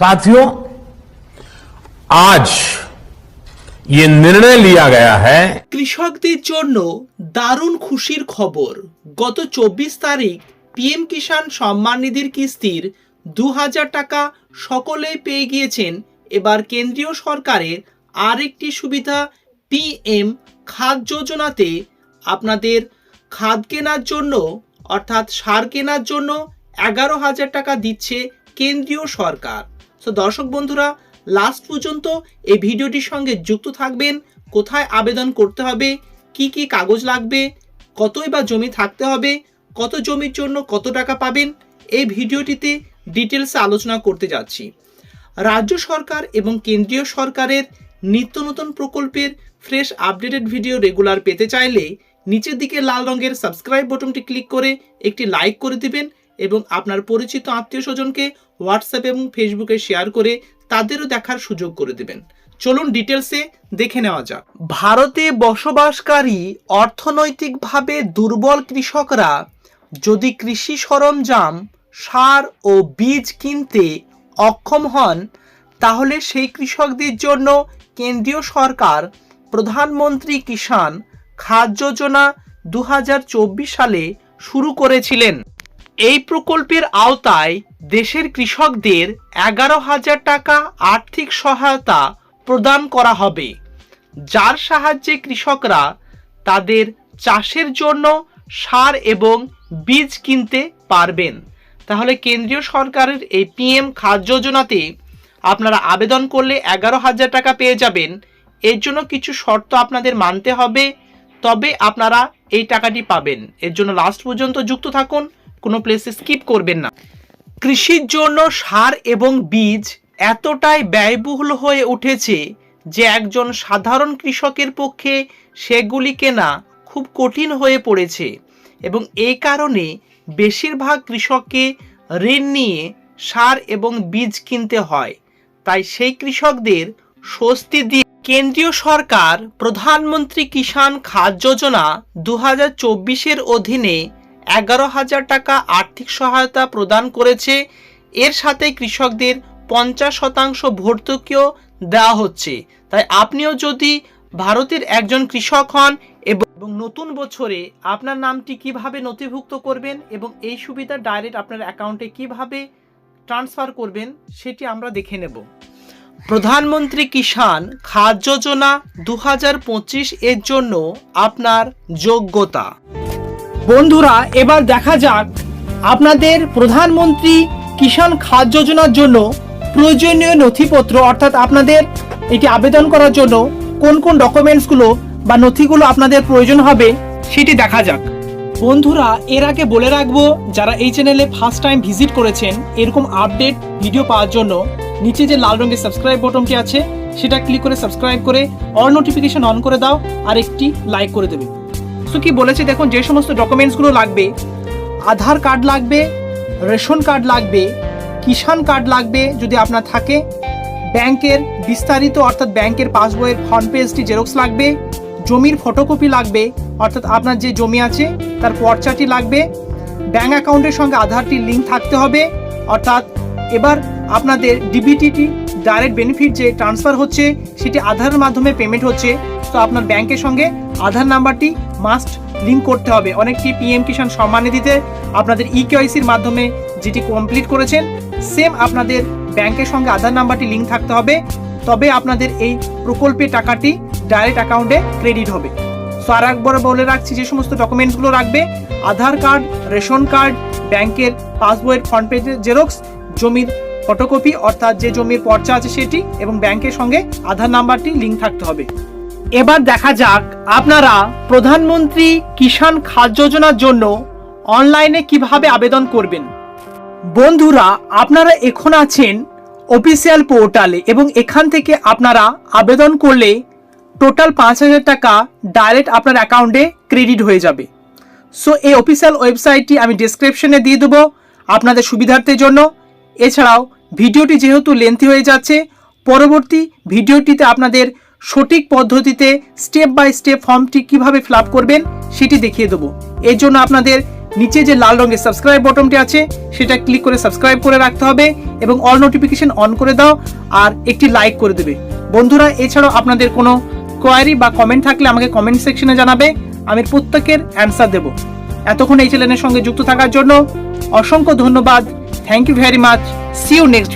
साथियों आज ये निर्णय लिया गया है কৃষকদের জন্য দারুণ খুশির খবর গত চব্বিশ তারিখ পিএম কিষাণ সম্মান নিধির কিস্তির দু হাজার টাকা সকলেই পেয়ে গিয়েছেন এবার কেন্দ্রীয় সরকারের আরেকটি সুবিধা পিএম খাদ যোজনাতে আপনাদের খাদ কেনার জন্য অর্থাৎ সার কেনার জন্য এগারো হাজার টাকা দিচ্ছে কেন্দ্রীয় সরকার তো দর্শক বন্ধুরা লাস্ট পর্যন্ত এই ভিডিওটির সঙ্গে যুক্ত থাকবেন। কোথায় আবেদন করতে হবে? কি কি কাগজ লাগবে? কতই বা জমি থাকতে হবে? কত জমির জন্য কত টাকা পাবেন? এই ভিডিওটিতে ডিটেলসে আলোচনা করতে যাচ্ছি। রাজ্য সরকার এবং কেন্দ্রীয় সরকারের নিত্য নতুন প্রকল্পের ফ্রেশ আপডেটেড ভিডিও রেগুলার পেতে চাইলে নিচের দিকে লাল রঙের সাবস্ক্রাইব বাটনটি ক্লিক করে একটি লাইক করে দিবেন এবং আপনার পরিচিত আত্মীয় স্বজনকে হোয়াটসঅ্যাপ এবং ফেসবুকে শেয়ার করে তাদেরও দেখার সুযোগ করে দেবেন। চলুন ডিটেলসে দেখে নেওয়া যাক। ভারতে বসবাসকারী অর্থনৈতিকভাবে দুর্বল কৃষকরা যদি কৃষি সরঞ্জাম, সার ও বীজ কিনতে অক্ষম হন, তাহলে সেই কৃষকদের জন্য কেন্দ্রীয় সরকার প্রধানমন্ত্রী কিষাণ খাদ যোজনা দু হাজার চব্বিশ সালে শুরু করেছিলেন। এই প্রকল্পের আওতায় দেশের কৃষকদের এগারো হাজার টাকা আর্থিক সহায়তা প্রদান করা হবে, যার সাহায্যে কৃষকরা তাদের চাষের জন্য সার এবং বীজ কিনতে পারবেন। তাহলে কেন্দ্রীয় সরকারের এই পিএম খাদ যোজনাতে আপনারা আবেদন করলে এগারো হাজার টাকা পেয়ে যাবেন। এর জন্য কিছু শর্ত আপনাদের মানতে হবে, তবে আপনারা এই টাকাটি পাবেন। এর জন্য লাস্ট পর্যন্ত যুক্ত থাকুন। কোনো প্লেসে স্কিপ করবেন না। কৃষির জন্য সার এবং বীজ এতটাই ব্যয়বহুল হয়ে উঠেছে যে একজন সাধারণ কৃষকের পক্ষে সেগুলি কেনা খুব কঠিন হয়ে পড়েছে এবং এই কারণে বেশিরভাগ কৃষককে ঋণ নিয়ে সার এবং বীজ কিনতে হয়। তাই সেই কৃষকদের স্বস্তি দিয়ে কেন্দ্রীয় সরকার প্রধানমন্ত্রী কিষাণ খাদ যোজনা দু হাজার অধীনে এগারো হাজার টাকা আর্থিক সহায়তা প্রদান করেছে। এর সাথে কৃষকদের পঞ্চাশ শতাংশ ভর্তুকিও দেওয়া হচ্ছে। তাই আপনিও যদি ভারতের একজন কৃষক হন এবং নতুন বছরে আপনার নামটি কীভাবে নথিভুক্ত করবেন এবং এই সুবিধা ডাইরেক্ট আপনার অ্যাকাউন্টে কীভাবে ট্রান্সফার করবেন সেটি আমরা দেখে নেব। প্রধানমন্ত্রী কিষাণ খাদ যোজনা দু হাজার পঁচিশ এর জন্য আপনার যোগ্যতা। বন্ধুরা, এবার দেখা যাক আপনাদের প্রধানমন্ত্রী কিষাণ খাদ যোজনার জন্য প্রয়োজনীয় নথিপত্র, অর্থাৎ আপনাদের এটি আবেদন করার জন্য কোন কোন ডকুমেন্টসগুলো বা নথিগুলো আপনাদের প্রয়োজন হবে সেটি দেখা যাক। বন্ধুরা, এর আগে বলে রাখব, যারা এই চ্যানেলে ফার্স্ট টাইম ভিজিট করেছেন, এরকম আপডেট ভিডিও পাওয়ার জন্য নিচে যে লাল রঙের সাবস্ক্রাইব বটনটি আছে, সেটা ক্লিক করে সাবস্ক্রাইব করে অল নোটিফিকেশন অন করে দাও আর একটি লাইক করে দেবে সো কি বলেছে? দেখুন, যে সমস্ত ডকুমেন্টসগুলো লাগবে, আধার কার্ড লাগবে, রেশন কার্ড লাগবে, কিষাণ কার্ড লাগবে যদি আপনার থাকে, ব্যাংকের বিস্তারিত অর্থাৎ ব্যাংকের পাসবইয়ের ফ্রন্ট পেজটি জেরক্স লাগবে, জমির ফটোকপি লাগবে, অর্থাৎ আপনার যে জমি আছে, তার পর্চাটি লাগবে ব্যাংক অ্যাকাউন্টের সঙ্গে আধারটি লিঙ্ক থাকতে হবে, অর্থাৎ এবার আপনাদের ডিবিটিটি ডাইরেক্ট বেনিফিট যে ট্রান্সফার হচ্ছে, সেটি আধারের মাধ্যমে পেমেন্ট হচ্ছে। তো আপনার ব্যাংকের সঙ্গে আধার নাম্বারটি মাস্ট লিঙ্ক করতে হবে। অনেকটি পিএম কিষাণ সম্মান নিধিতে আপনাদের ই কেওয়াইসির মাধ্যমে যেটি কমপ্লিট করেছেন সেম আপনাদের ব্যাংকের সঙ্গে আধার নাম্বারটি লিঙ্ক থাকতে হবে। তবে আপনাদের এই প্রকল্পের টাকাটি ডাইরেক্ট অ্যাকাউন্টে ক্রেডিট হবে। সো আর একবার বলে রাখছি, যে সমস্ত ডকুমেন্টসগুলো রাখবে, আধার কার্ড রেশন কার্ড ব্যাংকের পাসবইয়ের ফ্রন্ট পেজের জেরক্স জমির ফটোকপি অর্থাৎ যে জমির পর্চা আছে সেটি এবং ব্যাংকের সঙ্গে আধার নাম্বারটি লিঙ্ক থাকতে হবে। এবার দেখা যাক আপনারা প্রধানমন্ত্রী কিষাণ খাদ যোজনার জন্য অনলাইনে কীভাবে আবেদন করবেন। বন্ধুরা, আপনারা এখন আছেন অফিসিয়াল পোর্টালে এবং এখান থেকে আপনারা আবেদন করলে টোটাল পাঁচ হাজার টাকা ডাইরেক্ট আপনার অ্যাকাউন্টে ক্রেডিট হয়ে যাবে। সো এই অফিসিয়াল ওয়েবসাইটটি আমি ডিসক্রিপশনে দিয়ে দেবো আপনাদের সুবিধার্থের জন্য। এছাড়াও ভিডিওটি যেহেতু লেন্থি হয়ে যাচ্ছে, পরবর্তী ভিডিওটিতে আপনাদের সঠিক পদ্ধতিতে স্টেপ বাই স্টেপ ফর্মটি কীভাবে ফিল করবেন সেটি দেখিয়ে দেবো। এর জন্য আপনাদের নিচে যে লাল রঙের সাবস্ক্রাইব বটনটি আছে, সেটা ক্লিক করে সাবস্ক্রাইব করে রাখতে হবে এবং অল নোটিফিকেশন অন করে দাও আর একটি লাইক করে দেবে। বন্ধুরা, এছাড়াও আপনাদের কোনো কোয়ারি বা কমেন্ট থাকলে আমাকে কমেন্ট সেকশনে জানাবে, আমি প্রত্যেকের অ্যান্সার দেব। এতক্ষণ এই চ্যানেলের সঙ্গে যুক্ত থাকার জন্য অসংখ্য ধন্যবাদ। Thank you very much see you next